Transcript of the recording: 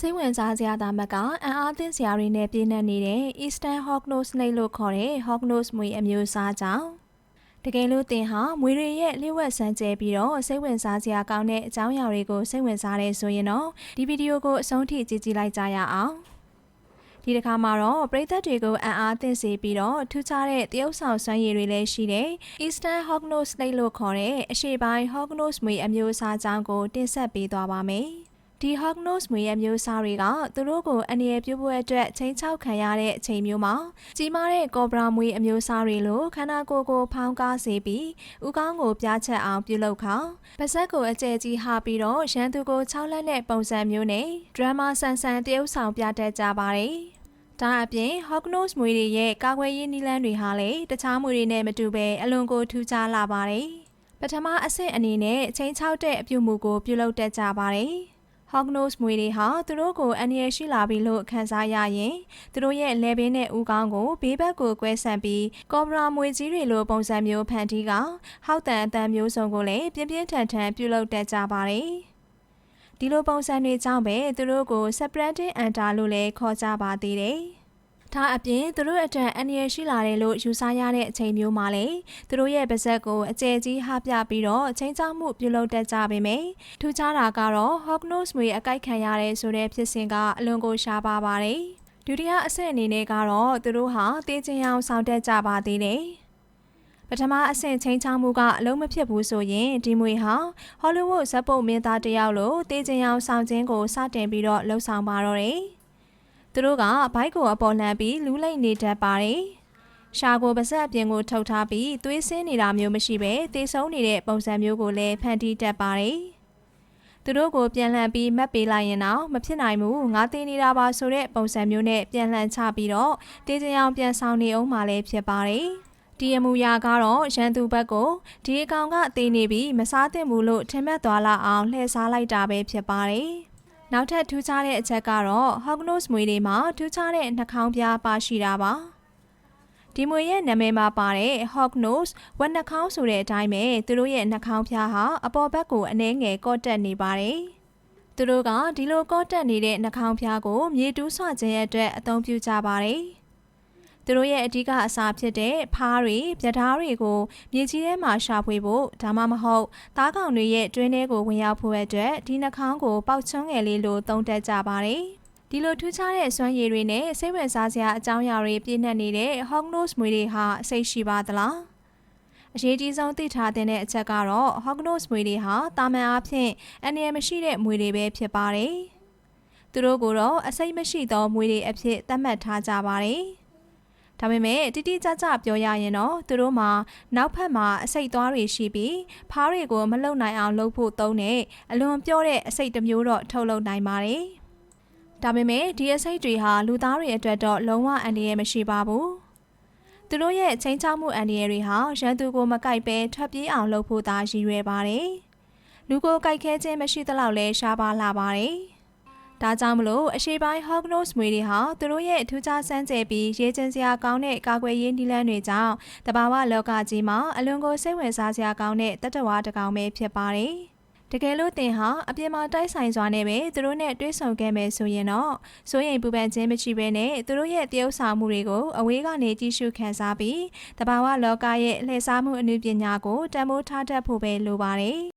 စိတ်ဝင်စားစရာသာမကအံ့အားသင့်စရာတွေနဲ့ပြည့်နှက်နေတဲ့ Eastern Hognose Snake လို့ခေါ်တဲ့ Hognose မွေအမျိုးအစားကြောင့်တကယ်လို့သင်ဟာမွေတွေရဲ့လျှို့ဝှက်ဆန်းကျဲပြီးတော့စိတ်ဝင်စားစရာကောင်းတဲ့အကြောင်းအရာတွေကိုစိတ်ဝင်စားတယ်ဆိုရင်တော့ဒီဗီဒီယိုကိုအဆုံးထိကြည့်ကြည့်လိုက်ကြရအောင်ဒီတစ်ခါမှာတော့ပရိသတ်တွေကိုအံ့အားသင့်စေပြီးတော့ထူးခြားတဲ့တရုပ်ဆောင်စွမ်းရည်တွေလည်းရှိတဲ့ Eastern Hognose Snake လို့ခေါ်တဲ့အရှေ့ပိုင်း Hognose မွေအမျိုးအစားအကြောင်းကိုတင်ဆက်ပေးသွားပါမယ်။ ဒီ Hognose မွေရဲ့မျိုးစားတွေကသူတို့ကိုအန္တရာယ်ပြုဖို့အတွက်ချိန်ချောက်ခံရတဲ့အချိန်မျိုးမှာကြီးမားတဲ့ကော်ဘရာမွေအမျိုးစားတွေလိုခန္ဓာကိုယ်ကိုဖောင်းကားစေပြီးဥကောင်းကိုပြားချက်အောင်ပြုလုပ်ခါပါဇက်ကိုအကျယ်ကြီးဟာပြီးတော့ရန်သူကို၆လက်နဲ့ပုံစံမျိုးနဲ့ဒရမာဆန်ဆန်တရုပ်ဆောင်ပြတတ်ကြပါတယ်။ဒါအပြင် Hognose မွေတွေရဲ့ကာကွယ်ရေးနည်းလမ်းတွေဟာလည်းတခြားမွေတွေနဲ့မတူဘဲအလွန်ကိုထူးခြားလာပါတယ်။ပထမအဆင့်အနေနဲ့ချိန်ချောက်တဲ့အပြုမှုကိုပြုလုပ်တတ်ကြပါတယ်။ Hognose မွေတွေဟာသူတို့ကိုအန္တရာယ်ရှိလာပြီလို့ခံစားရရင်သူတို့ရဲ့လေပင်နဲ့ဥကောင်းကိုဘေးဘက်ကိုကွဲဆန့်ပြီးကော်ဘရာမွေကြီးတွေလိုပုံစံမျိုးဖန်တီးကဟောက်တန်အတန်မျိုးစုံကိုလည်းပြင်းပြင်းထန်ထန်ပြုလုပ်တတ်ကြပါတယ်။ဒီလိုပုံစံတွေကြောင့်ပဲသူတို့ကို separating anta လို့လည်းခေါ်ကြပါသေးတယ်။ ဒါအပြင်သူတို့အတွက်အန္တရာယ်ရှိလာတယ်လို့ယူဆရတဲ့အချိန်မျိုးမှာလေသူတို့ရဲ့ပါဇက်ကိုအကျယ်ကြီးဟပြပြီးတော့ချိန်ချောက်မှုပြုလုပ်တတ်ကြပေမယ့်ထူးခြားတာကတော့ Hognose မွေအကိုက်ခံရတဲ့ဆိုတဲ့ဖြစ်စဉ်ကအလွန်ကိုရှားပါပါတယ်။ဒုတိယအဆင့်အနေနဲ့ကတော့သူတို့ဟာတေးချင်အောင်ဆောင်တက်ကြပါသေးတယ်။ပထမအဆင့်ချင်းချောင်းမှုကအလုံးမဖြစ်ဘူးဆိုရင်ဒီမွေဟာဟောလိဝုဒ်ဇက်ပုတ်မင်းသားတယောက်လိုတေးချင်အောင်ဆောင်ခြင်းကိုစတင်ပြီးတော့လှုပ်ဆောင်ပါတော့တယ်။ သူတို့ကဘိုက်ကိုအပေါ်လှမ်းပြီးလူးလိမ့်နေတတ်ပါတယ်။ရှာကိုပါဇက်အပြင်ကိုထုတ်ထားပြီးသွေးဆင်းနေတာမျိုးမရှိဘဲသေဆုံးနေတဲ့ပုံစံမျိုးကိုလည်းဖန်တီးတတ်ပါတယ်။သူတို့ကိုပြန်လှန်ပြီးမတ်ပေးလိုက်ရင်တော့မဖြစ်နိုင်ဘူးငါသိနေတာပါဆိုတဲ့ပုံစံမျိုးနဲ့ပြန်လှန်ချပြီးတော့တေးစရောင်ပြန်ဆောင်နေအောင်မှလည်းဖြစ်ပါတယ်။ဒီအမူအရာကတော့ရန်သူဘက်ကိုဒီအကောင်ကအသေးနေပြီးမစားသင့်ဘူးလို့ထင်မှတ်သွားလာအောင်လှည့်စားလိုက်တာပဲဖြစ်ပါတယ်။ နောက်ထပ်ထူးခြားတဲ့အချက်ကတော့ Hognose မွေတွေမှာထူးခြားတဲ့နှာခေါင်းပြားပါရှိတာပါဒီမွေရဲ့နာမည်မှာပါတဲ့ Hognose ဝက်နှာခေါင်းဆိုတဲ့အတိုင်းပဲသူတို့ရဲ့နှာခေါင်းပြားဟာအပေါ်ဘက်ကိုအနှဲငယ်ကော့တက်နေပါတယ်သူတို့ကဒီလိုကော့တက်နေတဲ့နှာခေါင်းပြားကိုမြေတူးဆွခြင်းအတွက်အသုံးပြုကြပါတယ် သူတို့ရဲ့အဓိကအစာဖြစ်တဲ့ဖားတွေပြဓားတွေကိုမြေကြီးထဲမှာရှာဖွေဖို့ဒါမှမဟုတ်သားကောင်တွေရဲ့တွင်းထဲကိုဝင်ရောက်ဖို့အတွက်ဒီနှာခေါင်းကိုပေါက်ချွန်းငယ်လေးလိုသုံးတတ်ကြပါတယ်။ဒီလိုထူးခြားတဲ့စွမ်းရည်တွေနဲ့စိတ်ဝင်စားစရာအကြောင်းအရာတွေပြည့်နှက်နေတဲ့ Hognose မွေတွေဟာအစိတ်ရှိပါသလား။အရေးကြီးဆုံးသိထားတဲ့အချက်ကတော့ Hognose မွေတွေဟာတာမန်အားဖြင့်အန္တရာယ်မရှိတဲ့မွေတွေပဲဖြစ်ပါတယ်။သူတို့ကိုတော့အစိတ်မရှိသောမွေတွေအဖြစ်သတ်မှတ်ထားကြပါတယ်။ ဒါပေမဲ့တိတိကျကျပြောရရင်တော့သူတို့မှာနောက်ဖက်မှာအစိတ်သွားတွေရှိပြီးဖားတွေကိုမလုံနိုင်အောင်လုပ်ဖို့သုံးတဲ့အလွန်ပြောတဲ့အစိတ်တစ်မျိုးတော့ထုတ်လုပ်နိုင်ပါတယ်။ဒါပေမဲ့ဒီအစိတ်တွေဟာလူသားတွေအတွက်တော့လုံးဝအန္တရာယ်မရှိပါဘူး။သူတို့ရဲ့ချင်းချောက်မှုအန္တရာယ်တွေဟာရန်သူကိုမကိုက်ပဲထွက်ပြေးအောင်လုပ်ဖို့သာရည်ရွယ်ပါတယ်။လူကိုကိုက်ခဲခြင်းမရှိသလောက်လဲရှားပါလာပါတယ်။ ဒါကြောင့်မလို့အရှိပိုင်း Hognose မွေတွေဟာသူတို့ရဲ့ထူးခြားစမ်းကြယ်ပြီးရေးချင်းစရာကောင်းတဲ့ကာကွယ်ရေးနည်းလမ်းတွေကြောင့်တဘာဝလောကကြီးမှာအလွန်ကိုစိတ်ဝင်စားစရာကောင်းတဲ့တတဝါတစ်ကောင်ပဲဖြစ်ပါတယ်။တကယ်လို့တင်ဟာအပြင်မှာတိုက်ဆိုင်စွာနဲ့ပဲသူတို့နဲ့တွေ့ဆုံခဲ့မယ်ဆိုရင်တော့စိုးရိမ်ပူပန်ခြင်းမရှိဘဲနဲ့သူတို့ရဲ့တရုပ်ဆောင်မှုတွေကိုအဝေးကနေကြည့်ရှုခန်းစားပြီးတဘာဝလောကရဲ့လှည့်စားမှုအနုပညာကိုတံမိုးထားတတ်ဖို့ပဲလိုပါတယ်